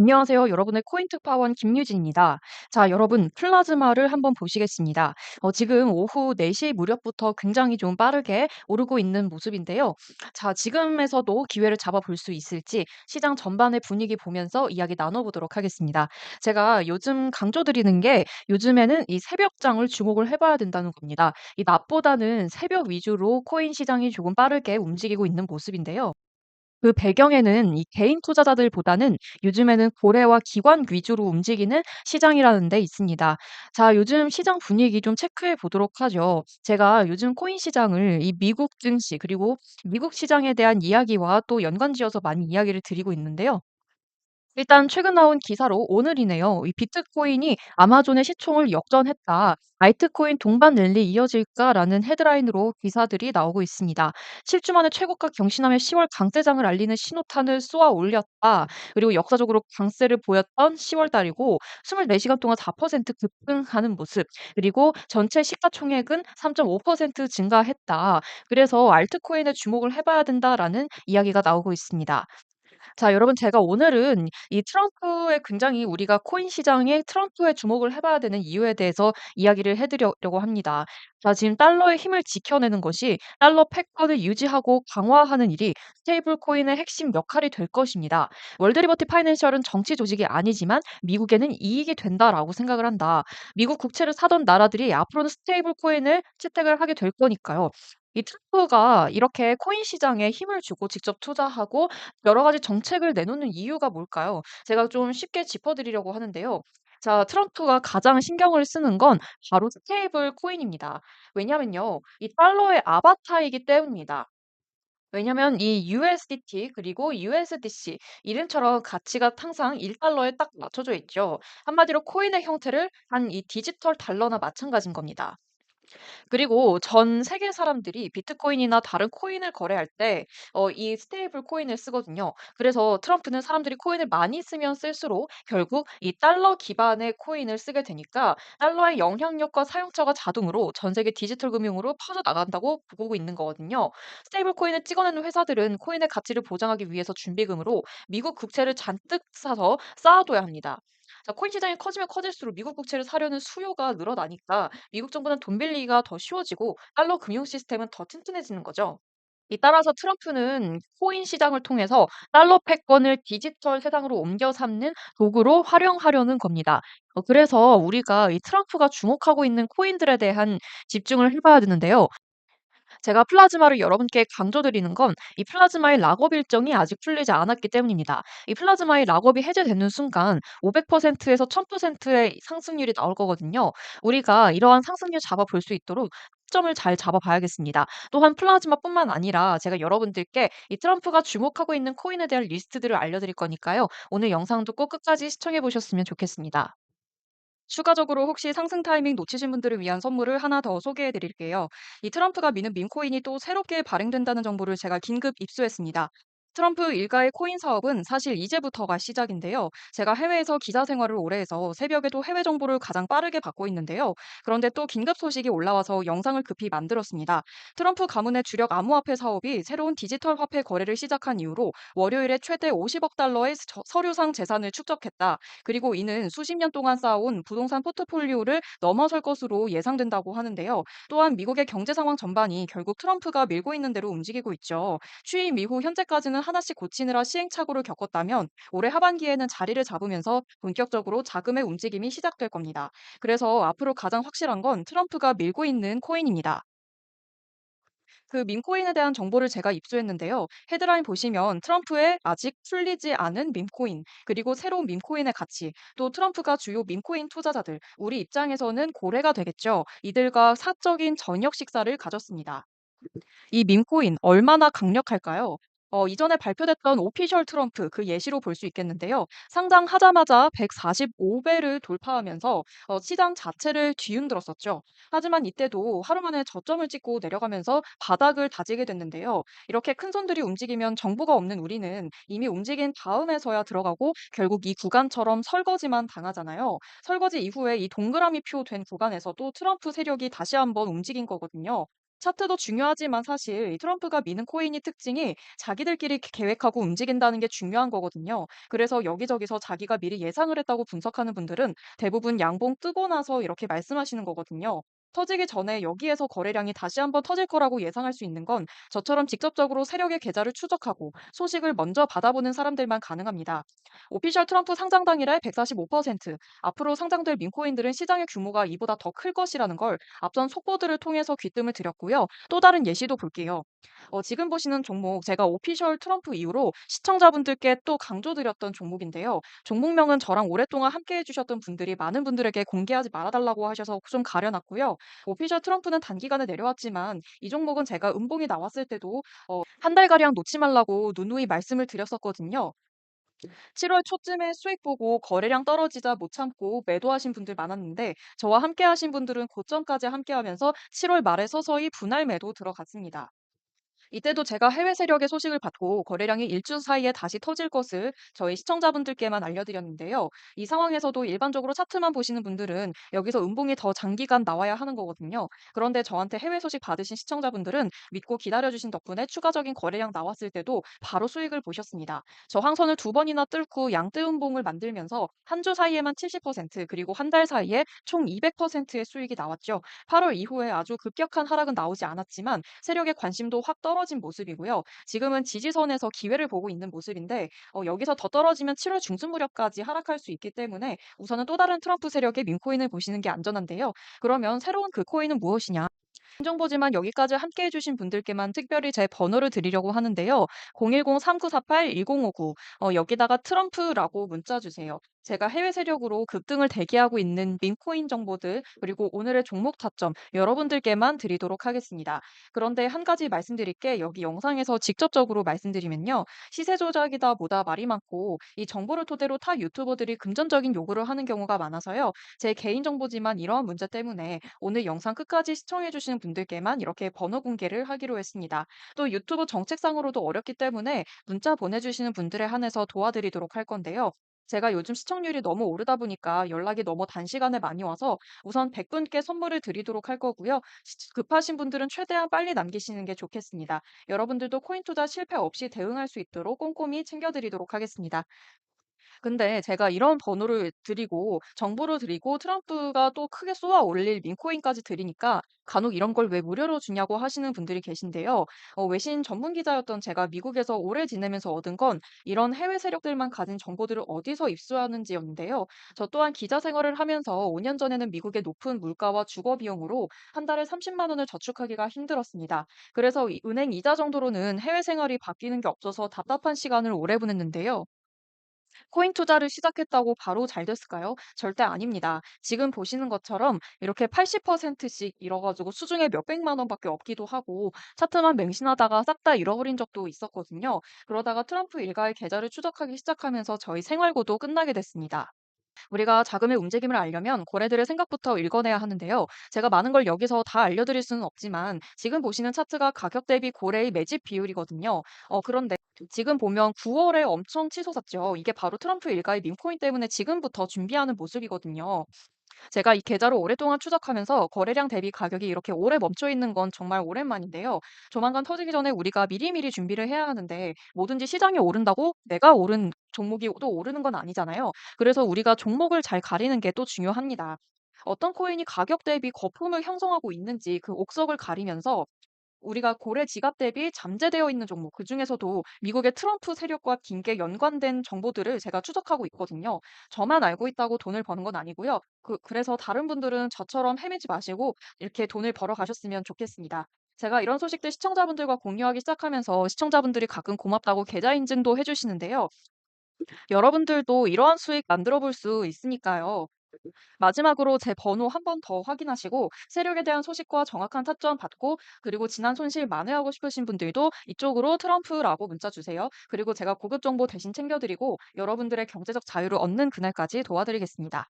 안녕하세요. 여러분의 코인 특 파원 김유진입니다. 자, 여러분, 플라즈마를 한번 보시겠습니다. 어, 지금 오후 4시 무렵부터 굉장히 좀 빠르게 오르고 있는 모습인데요. 자, 지금에서도 기회를 잡아볼 수 있을지 시장 전반의 분위기 보면서 이야기 나눠보도록 하겠습니다. 제가 요즘 강조드리는 게 요즘에는 이 새벽장을 주목을 해봐야 된다는 겁니다. 이 낮보다는 새벽 위주로 코인 시장이 조금 빠르게 움직이고 있는 모습인데요. 그 배경에는 이 개인 투자자들보다는 요즘에는 고래와 기관 위주로 움직이는 시장이라는 데 있습니다. 자, 요즘 시장 분위기 좀 체크해 보도록 하죠. 제가 요즘 코인 시장을 이 미국 증시 그리고 미국 시장에 대한 이야기와 또 연관지어서 많이 이야기를 드리고 있는데요. 일단 최근 나온 기사로 오늘이네요. 이 비트코인이 아마존의 시총을 역전했다. 알트코인 동반 랠리 이어질까라는 헤드라인으로 기사들이 나오고 있습니다. 7주 만에 최고가 경신하며 10월 강세장을 알리는 신호탄을 쏘아 올렸다. 그리고 역사적으로 강세를 보였던 10월 달이고 24시간 동안 4% 급등하는 모습. 그리고 전체 시가총액은 3.5% 증가했다. 그래서 알트코인에 주목을 해봐야 된다라는 이야기가 나오고 있습니다. 자, 여러분 제가 오늘은 이 트럼프에 굉장히 우리가 코인 시장에 트럼프에 주목을 해 봐야 되는 이유에 대해서 이야기를 해 드리려고 합니다. 자, 지금 달러의 힘을 지켜내는 것이 달러 패권을 유지하고 강화하는 일이 스테이블 코인의 핵심 역할이 될 것입니다. 월드 리버티 파이낸셜은 정치 조직이 아니지만 미국에는 이익이 된다라고 생각을 한다. 미국 국채를 사던 나라들이 앞으로는 스테이블 코인을 채택을 하게 될 거니까요. 이 트럼프가 이렇게 코인 시장에 힘을 주고 직접 투자하고 여러 가지 정책을 내놓는 이유가 뭘까요? 제가 좀 쉽게 짚어 드리려고 하는데요. 자, 트럼프가 가장 신경을 쓰는 건 바로 스테이블 코인입니다. 왜냐면요, 이 달러의 아바타이기 때문입니다. 왜냐면 이 USDT 그리고 USDC 이름처럼 가치가 항상 1 달러에 딱 맞춰져 있죠. 한마디로 코인의 형태를 한 이 디지털 달러나 마찬가지인 겁니다. 그리고 전 세계 사람들이 비트코인이나 다른 코인을 거래할 때 어 이 스테이블 코인을 쓰거든요. 그래서 트럼프는 사람들이 코인을 많이 쓰면 쓸수록 결국 이 달러 기반의 코인을 쓰게 되니까 달러의 영향력과 사용처가 자동으로 전 세계 디지털 금융으로 퍼져나간다고 보고 있는 거거든요. 스테이블 코인을 찍어내는 회사들은 코인의 가치를 보장하기 위해서 준비금으로 미국 국채를 잔뜩 사서 쌓아둬야 합니다. 자, 코인 시장이 커지면 커질수록 미국 국채를 사려는 수요가 늘어나니까 미국 정부는 돈 빌리기가 더 쉬워지고 달러 금융 시스템은 더 튼튼해지는 거죠. 이 따라서 트럼프는 코인 시장을 통해서 달러 패권을 디지털 세상으로 옮겨 삼는 도구로 활용하려는 겁니다. 어, 그래서 우리가 이 트럼프가 주목하고 있는 코인들에 대한 집중을 해봐야 되는데요. 제가 플라즈마를 여러분께 강조드리는 건 이 플라즈마의 락업 일정이 아직 풀리지 않았기 때문입니다. 이 플라즈마의 락업이 해제되는 순간 500%에서 1000%의 상승률이 나올 거거든요. 우리가 이러한 상승률 잡아볼 수 있도록 점을 잘 잡아봐야겠습니다. 또한 플라즈마뿐만 아니라 제가 여러분들께 이 트럼프가 주목하고 있는 코인에 대한 리스트들을 알려드릴 거니까요. 오늘 영상도 꼭 끝까지 시청해 보셨으면 좋겠습니다. 추가적으로 혹시 상승 타이밍 놓치신 분들을 위한 선물을 하나 더 소개해 드릴게요. 이 트럼프가 미는 밈코인이 또 새롭게 발행된다는 정보를 제가 긴급 입수했습니다. 트럼프 일가의 코인 사업은 사실 이제부터가 시작인데요. 제가 해외에서 기자 생활을 오래 해서 새벽에도 해외 정보를 가장 빠르게 받고 있는데요. 그런데 또 긴급 소식이 올라와서 영상을 급히 만들었습니다. 트럼프 가문의 주력 암호화폐 사업이 새로운 디지털 화폐 거래를 시작한 이후로 월요일에 최대 50억 달러의 서- 서류상 재산을 축적했다. 그리고 이는 수십 년 동안 쌓아온 부동산 포트폴리오를 넘어설 것으로 예상된다고 하는데요. 또한 미국의 경제 상황 전반이 결국 트럼프가 밀고 있는 대로 움직이고 있죠. 취임 이후 현재까지는 하나씩 고치느라 시행착오를 겪었다면 올해 하반기에는 자리를 잡으면서 본격적으로 자금의 움직임이 시작될 겁니다. 그래서 앞으로 가장 확실한 건 트럼프가 밀고 있는 코인입니다. 그 밈코인에 대한 정보를 제가 입수했는데요. 헤드라인 보시면 트럼프의 아직 풀리지 않은 밈코인, 그리고 새로운 밈코인의 가치, 또 트럼프가 주요 밈코인 투자자들, 우리 입장에서는 고래가 되겠죠. 이들과 사적인 저녁 식사를 가졌습니다. 이 밈코인 얼마나 강력할까요? 어, 이전에 발표됐던 오피셜 트럼프 그 예시로 볼 수 있겠는데요. 상장하자마자 145배를 돌파하면서 어, 시장 자체를 뒤흔들었었죠. 하지만 이때도 하루 만에 저점을 찍고 내려가면서 바닥을 다지게 됐는데요. 이렇게 큰 손들이 움직이면 정보가 없는 우리는 이미 움직인 다음에서야 들어가고 결국 이 구간처럼 설거지만 당하잖아요. 설거지 이후에 이 동그라미 표 된 구간에서도 트럼프 세력이 다시 한번 움직인 거거든요. 차트도 중요하지만 사실 이 트럼프가 미는 코인이 특징이 자기들끼리 계- 계획하고 움직인다는 게 중요한 거거든요. 그래서 여기저기서 자기가 미리 예상을 했다고 분석하는 분들은 대부분 양봉 뜨고 나서 이렇게 말씀하시는 거거든요. 터지기 전에 여기에서 거래량이 다시 한번 터질 거라고 예상할 수 있는 건 저처럼 직접적으로 세력의 계좌를 추적하고 소식을 먼저 받아보는 사람들만 가능합니다. 오피셜 트럼프 상장 당일에 145%, 앞으로 상장될 민코인들은 시장의 규모가 이보다 더 클 것이라는 걸 앞선 속보들을 통해서 귀뜸을 드렸고요. 또 다른 예시도 볼게요. 어, 지금 보시는 종목 제가 오피셜 트럼프 이후로 시청자분들께 또 강조드렸던 종목인데요. 종목명은 저랑 오랫동안 함께 해주셨던 분들이 많은 분들에게 공개하지 말아달라고 하셔서 좀 가려놨고요. 오피셜 트럼프는 단기간에 내려왔지만 이 종목은 제가 음봉이 나왔을 때도 어, 한 달가량 놓지 말라고 누누이 말씀을 드렸었거든요. 7월 초쯤에 수익 보고 거래량 떨어지자 못 참고 매도하신 분들 많았는데 저와 함께 하신 분들은 고점까지 함께 하면서 7월 말에 서서히 분할 매도 들어갔습니다. 이때도 제가 해외 세력의 소식을 받고 거래량이 일주 사이에 다시 터질 것을 저희 시청자분들께만 알려드렸는데요. 이 상황에서도 일반적으로 차트만 보시는 분들은 여기서 음봉이 더 장기간 나와야 하는 거거든요. 그런데 저한테 해외 소식 받으신 시청자분들은 믿고 기다려주신 덕분에 추가적인 거래량 나왔을 때도 바로 수익을 보셨습니다. 저항선을 두 번이나 뚫고 양대 음봉을 만들면서 한 주 사이에만 70% 그리고 한 달 사이에 총 200%의 수익이 나왔죠. 8월 이후에 아주 급격한 하락은 나오지 않았지만 세력의 관심도 확 떨어 진 모습이고요. 지금은 지지선에서 기회를 보고 있는 모습인데 어, 여기서 더 떨어지면 7월 중순 무렵까지 하락할 수 있기 때문에 우선은 또 다른 트럼프 세력의 민코인을 보시는 게 안전한데요. 그러면 새로운 그 코인은 무엇이냐? 개인정보지만 여기까지 함께 해주신 분들께만 특별히 제 번호를 드리려고 하는데요. 010-3948-1059 어, 여기다가 트럼프라고 문자 주세요. 제가 해외 세력으로 급등을 대기하고 있는 민코인 정보들 그리고 오늘의 종목 타점 여러분들께만 드리도록 하겠습니다. 그런데 한 가지 말씀드릴 게 여기 영상에서 직접적으로 말씀드리면요. 시세 조작이다 뭐다 말이 많고 이 정보를 토대로 타 유튜버들이 금전적인 요구를 하는 경우가 많아서요. 제 개인 정보지만 이러한 문제 때문에 오늘 영상 끝까지 시청해 주시는 분들께만 이렇게 번호 공개를 하기로 했습니다. 또 유튜브 정책상으로도 어렵기 때문에 문자 보내주시는 분들에 한해서 도와드리도록 할 건데요. 제가 요즘 시청률이 너무 오르다 보니까 연락이 너무 단시간에 많이 와서 우선 100분께 선물을 드리도록 할 거고요. 시- 급하신 분들은 최대한 빨리 남기시는 게 좋겠습니다. 여러분들도 코인 투자 실패 없이 대응할 수 있도록 꼼꼼히 챙겨드리도록 하겠습니다. 근데 제가 이런 번호를 드리고 정보를 드리고 트럼프가 또 크게 쏘아 올릴 민코인까지 드리니까 간혹 이런 걸 왜 무료로 주냐고 하시는 분들이 계신데요. 어, 외신 전문 기자였던 제가 미국에서 오래 지내면서 얻은 건 이런 해외 세력들만 가진 정보들을 어디서 입수하는지였는데요. 저 또한 기자 생활을 하면서 5년 전에는 미국의 높은 물가와 주거 비용으로 한 달에 30만 원을 저축하기가 힘들었습니다. 그래서 이 은행 이자 정도로는 해외 생활이 바뀌는 게 없어서 답답한 시간을 오래 보냈는데요. 코인 투자를 시작했다고 바로 잘 됐을까요? 절대 아닙니다. 지금 보시는 것처럼 이렇게 80%씩 잃어가지고 수중에 몇백만 원밖에 없기도 하고 차트만 맹신하다가 싹 다 잃어버린 적도 있었거든요. 그러다가 트럼프 일가의 계좌를 추적하기 시작하면서 저희 생활고도 끝나게 됐습니다. 우리가 자금의 움직임을 알려면 고래들의 생각부터 읽어내야 하는데요. 제가 많은 걸 여기서 다 알려드릴 수는 없지만 지금 보시는 차트가 가격 대비 고래의 매집 비율이거든요. 어, 그런데 지금 보면 9월에 엄청 치솟았죠. 이게 바로 트럼프 일가의 민코인 때문에 지금부터 준비하는 모습이거든요. 제가 이 계좌를 오랫동안 추적하면서 거래량 대비 가격이 이렇게 오래 멈춰 있는 건 정말 오랜만인데요. 조만간 터지기 전에 우리가 미리미리 준비를 해야 하는데 뭐든지 시장이 오른다고 내가 오른 종목이 또 오르는 건 아니잖아요. 그래서 우리가 종목을 잘 가리는 게 또 중요합니다. 어떤 코인이 가격 대비 거품을 형성하고 있는지 그 옥석을 가리면서 우리가 고래 지갑 대비 잠재되어 있는 종목, 그 중에서도 미국의 트럼프 세력과 긴게 연관된 정보들을 제가 추적하고 있거든요. 저만 알고 있다고 돈을 버는 건 아니고요. 그, 그래서 다른 분들은 저처럼 헤매지 마시고 이렇게 돈을 벌어 가셨으면 좋겠습니다. 제가 이런 소식들 시청자분들과 공유하기 시작하면서 시청자분들이 가끔 고맙다고 계좌 인증도 해주시는데요. 여러분들도 이러한 수익 만들어 볼 수 있으니까요. 마지막으로 제 번호 한 번 더 확인하시고 세력에 대한 소식과 정확한 타점 받고 그리고 지난 손실 만회하고 싶으신 분들도 이쪽으로 트럼프라고 문자 주세요. 그리고 제가 고급 정보 대신 챙겨드리고 여러분들의 경제적 자유를 얻는 그날까지 도와드리겠습니다.